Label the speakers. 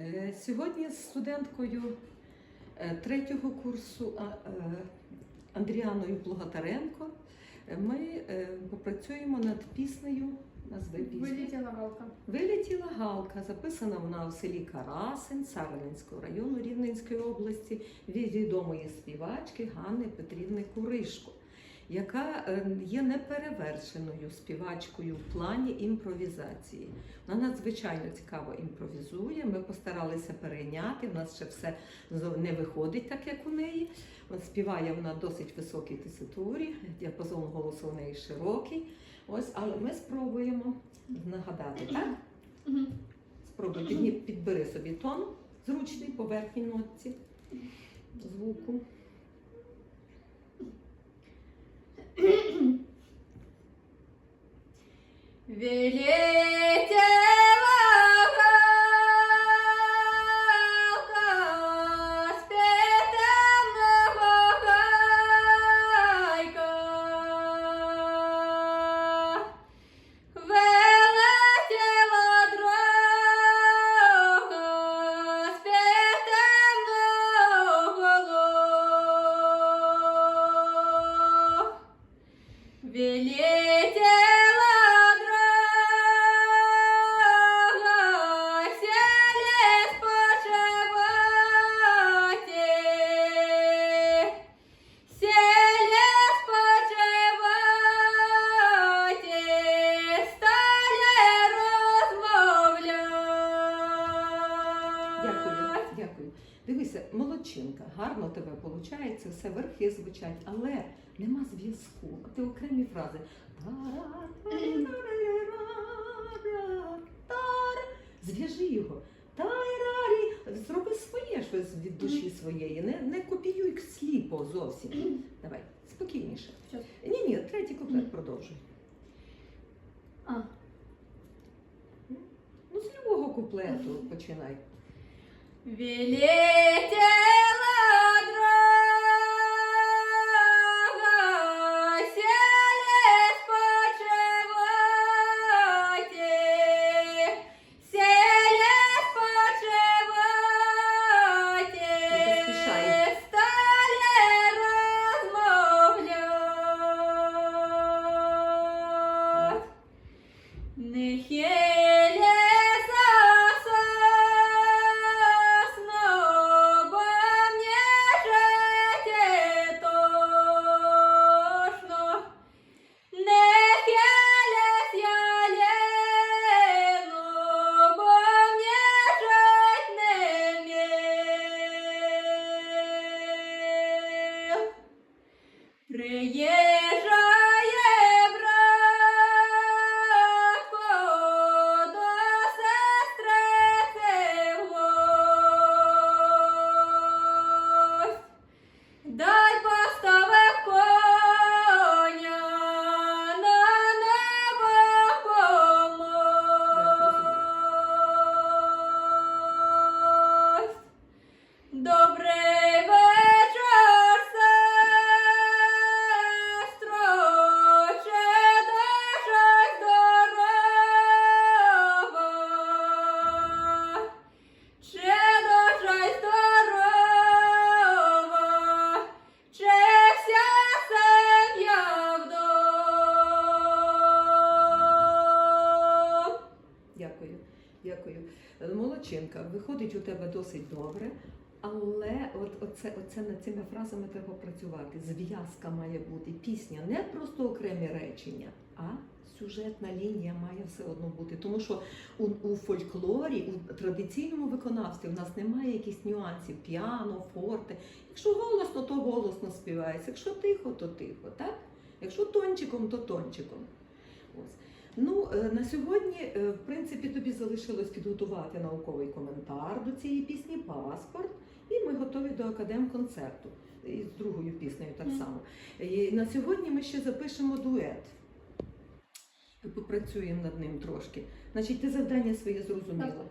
Speaker 1: Е, Сьогодні з студенткою е, третього курсу е, Андріаною Плугатаренко е, ми попрацюємо над піснею. Назви пісні.
Speaker 2: Вилетіла галка.
Speaker 1: Вилетіла галка, записана вона у селі Карасин Сарненського району Рівненської області від відомої співачки Ганни Петрівни Куришко, яка е, є неперевершеною співачкою в плані імпровізації. Вона надзвичайно цікаво імпровізує. Ми постаралися перейняти. В нас ще все не виходить так, як у неї. Співає вона досить високій теситурі, діапазон голосу у неї широкий. Ось, але ми спробуємо нагадати, так? Спробуй підбери собі тон зручний по верхній нотці звуку.
Speaker 2: Вилетела
Speaker 1: Дякую. Дивися, молодчинка, гарно тебе виходить, все верхи звучать, але нема зв'язку. Ти окремі фрази. Зв'яжи його. Зроби своє щось від душі своєї. Не, не копіюй сліпо зовсім. Давай, спокійніше. Ні, ні, третій куплет продовжуй.
Speaker 2: А.
Speaker 1: Ну, з любого куплету починай.
Speaker 2: Велетела дрога, селес почевате,
Speaker 1: селес почевате,
Speaker 2: стали размовлять.
Speaker 1: Них є Е, виходить у тебе досить добре, але от оце, оце над цими фразами треба працювати. Зв'язка має бути. Пісня не просто окремі речення, а сюжетна лінія має все одно бути. Тому що у, у фольклорі, у традиційному виконавстві в нас немає якихось нюансів піано, форте. Якщо голосно, то голосно співається. Якщо тихо, то тихо. Так? Якщо тончиком, то тончиком. Ось. Ну, е, на сьогодні, е, в принципі, тобі залишилось підготувати науковий коментар до цієї пісні Паспорт, і ми готові до академ-концерту. І з другою піснею так само. І на сьогодні ми ще запишемо дует. Попрацюємо над ним трошки. Значить, ти завдання своє зрозуміла.